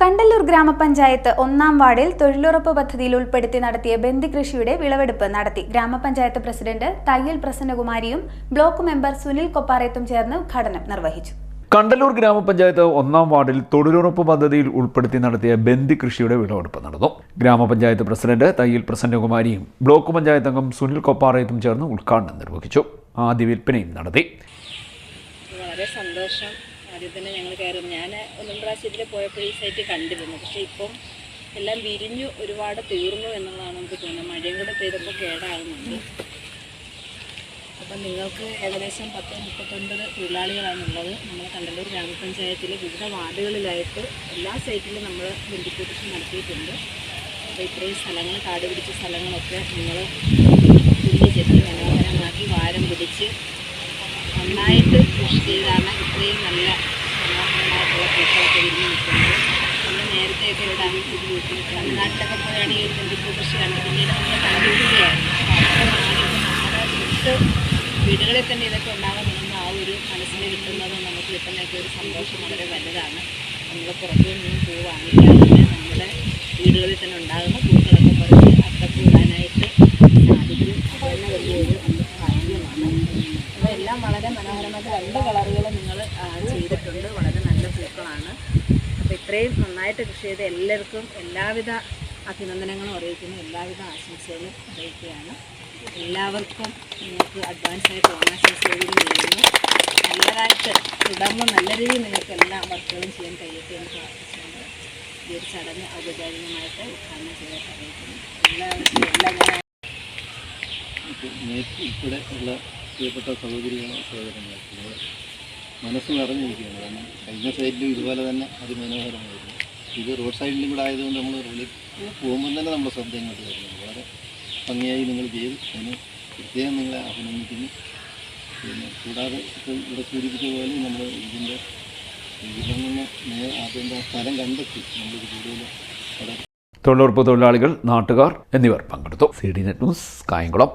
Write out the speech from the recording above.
കണ്ടല്ലൂർ ഗ്രാമപഞ്ചായത്ത് ഒന്നാം വാർഡിൽ തൊഴിലുറപ്പ് പദ്ധതിയിൽ ഉൾപ്പെടുത്തി നടത്തിയ ബന്ദി കൃഷിയുടെ വിളവെടുപ്പ് നടത്തി. ഗ്രാമപഞ്ചായത്ത് പ്രസിഡന്റ് തയ്യൽ പ്രസന്നകുമാരിയും ബ്ലോക്ക് മെമ്പർ സുനിൽ കൊപ്പാറയത്തും ചേർന്ന് ഉദ്ഘാടനം നിർവഹിച്ചു. കണ്ടല്ലൂർ ഗ്രാമപഞ്ചായത്ത് ഒന്നാം വാർഡിൽ തൊഴിലുറപ്പ് പദ്ധതിയിൽ ഉൾപ്പെടുത്തി നടത്തിയ ബന്ദി കൃഷിയുടെ വിളവെടുപ്പ് നടന്നു. ഗ്രാമപഞ്ചായത്ത് പ്രസിഡന്റ് തയ്യൽ പ്രസന്നകുമാരിയും ബ്ലോക്ക് പഞ്ചായത്ത് അംഗം സുനിൽ കൊപ്പാറയത്തും ചേർന്ന് ഉദ്ഘാടനം നിർവഹിച്ചു. ആദ്യ വിൽപ്പനയും നടത്തി. വളരെ സന്തോഷം. ആദ്യം തന്നെ ഞങ്ങൾ കയറുന്നു ഞാൻ ഒന്നും പ്രാവശ്യം ഇതിൽ പോയപ്പോൾ ഈ സൈറ്റ് കണ്ടിരുന്നു. പക്ഷേ ഇപ്പം എല്ലാം വിരിഞ്ഞു ഒരുപാട് തീർന്നു എന്നുള്ളതാണ് നമുക്ക് തോന്നുന്നത്. മഴയും കൂടെ പെയ്തപ്പോൾ കേടാകുന്നുണ്ട് അപ്പം നിങ്ങൾക്ക് ഏകദേശം പത്ത് മുപ്പത്തൊൻപത് തൊഴിലാളികളാണുള്ളത്. നമ്മൾ കണ്ടല്ലൂർ ഗ്രാമപഞ്ചായത്തിലെ വിവിധ വാർഡുകളിലായിട്ട് എല്ലാ സൈറ്റിലും നമ്മൾ ബന്ധിപ്പിച്ച് നടത്തിയിട്ടുണ്ട്. അപ്പോൾ ഇത്രയും സ്ഥലങ്ങൾ കാട് പിടിച്ച സ്ഥലങ്ങളൊക്കെ നിങ്ങൾ പുല്ല് ചെത്തി മനോഹരമാക്കി വാരം പിടിച്ച് നന്നായിട്ട് കൃഷി ഇത്രയും നല്ല മനോഹരമായിട്ടുള്ള പൂക്കളൊക്കെ വിരിഞ്ഞ് നിൽക്കുന്നത്. നമ്മൾ നേരത്തെയൊക്കെ ഇവിടെ തമിഴ്നാട്ടിലൊക്കെ പോയാണ് ഈ ഒരു ബന്ധിപ്പൂ കൃഷി കണ്ടത് പിന്നീട് നമ്മുടെ അടുത്ത് വീടുകളിൽ തന്നെ ഇതൊക്കെ ഉണ്ടാകാൻ തുടങ്ങുന്ന ആ ഒരു മനസ്സിന് കിട്ടുന്നതും നമുക്ക് കിട്ടുന്നതൊക്കെ ഒരു സന്തോഷം വളരെ വലുതാണ്. നമ്മൾ പുറത്തു നിന്നും പൂ നമ്മുടെ വീടുകളിൽ തന്നെ ഉണ്ടാകുന്ന പൂക്കളൊക്കെ പറിച്ച് അത്തപ്പൂ ഇടാനായിട്ട് സാധിക്കും അത് തന്നെ വലിയൊരു ഭാഗ്യമാണ് അപ്പോൾ എല്ലാം വളരെ മനോഹരമായിട്ട് രണ്ട് കളറുകൾ നിങ്ങൾ ചെയ്തിട്ടുണ്ട്. വളരെ നല്ല പൂക്കളാണ്. അപ്പോൾ ഇത്രയും നന്നായിട്ട് കൃഷി ചെയ്ത എല്ലാവർക്കും എല്ലാവിധ അഭിനന്ദനങ്ങളും അറിയിക്കുന്നു. എല്ലാവിധ ആശംസകളും അറിയിക്കുകയാണ്. എല്ലാവർക്കും നിങ്ങൾക്ക് അഡ്വാൻസ് ആയിട്ട് ഓണാശംസകളും നേരുന്നു. നല്ലതായിട്ട് തുടർന്ന് നല്ല രീതിയിൽ നിങ്ങൾക്ക് എല്ലാ വർക്കുകളും ചെയ്യാൻ കഴിയട്ടെ എന്ന് പ്രാർത്ഥിച്ചുകൊണ്ട് ഈ ഒരു ചടങ്ങ് ഔപചാരികമായിട്ട് ഉദ്ഘാടനം ചെയ്യാൻ അറിയിക്കുന്നു. എല്ലാവർക്കും എല്ലാ ഇവിടെ ഉള്ള പ്രിയപ്പെട്ട സഹോദരികളും സഹോദരങ്ങളും മനസ്സ് നിറഞ്ഞിരിക്കുകയാണ് കാരണം കഴിഞ്ഞ സൈഡിലും ഇതുപോലെ തന്നെ അതിമനോഹരമായിരുന്നു. ഇത് റോഡ് സൈഡിലും കൂടെ ആയതുകൊണ്ട് നമ്മൾ റോഡിൽ പോകുമ്പോൾ തന്നെ നമ്മുടെ ശ്രദ്ധ ഇങ്ങോട്ട് വരുന്നത് വളരെ ഭംഗിയായി നിങ്ങൾ ചെയ്തു. അതിന് പ്രത്യേകം നിങ്ങളെ അഭിനന്ദിക്കുന്നു. പിന്നെ കൂടാതെ ഇവിടെ സൂചിപ്പിച്ച പോലെ നമ്മൾ ഇതിന്റെ ഇതിൽ നിന്ന് അതിന്റെ സ്ഥലം കണ്ടെത്തി. നമ്മളിത് കൂടുതൽ തൊഴിലുറപ്പ് തൊഴിലാളികൾ നാട്ടുകാർ എന്നിവർ പങ്കെടുത്തു. C D net news Kayamkulam.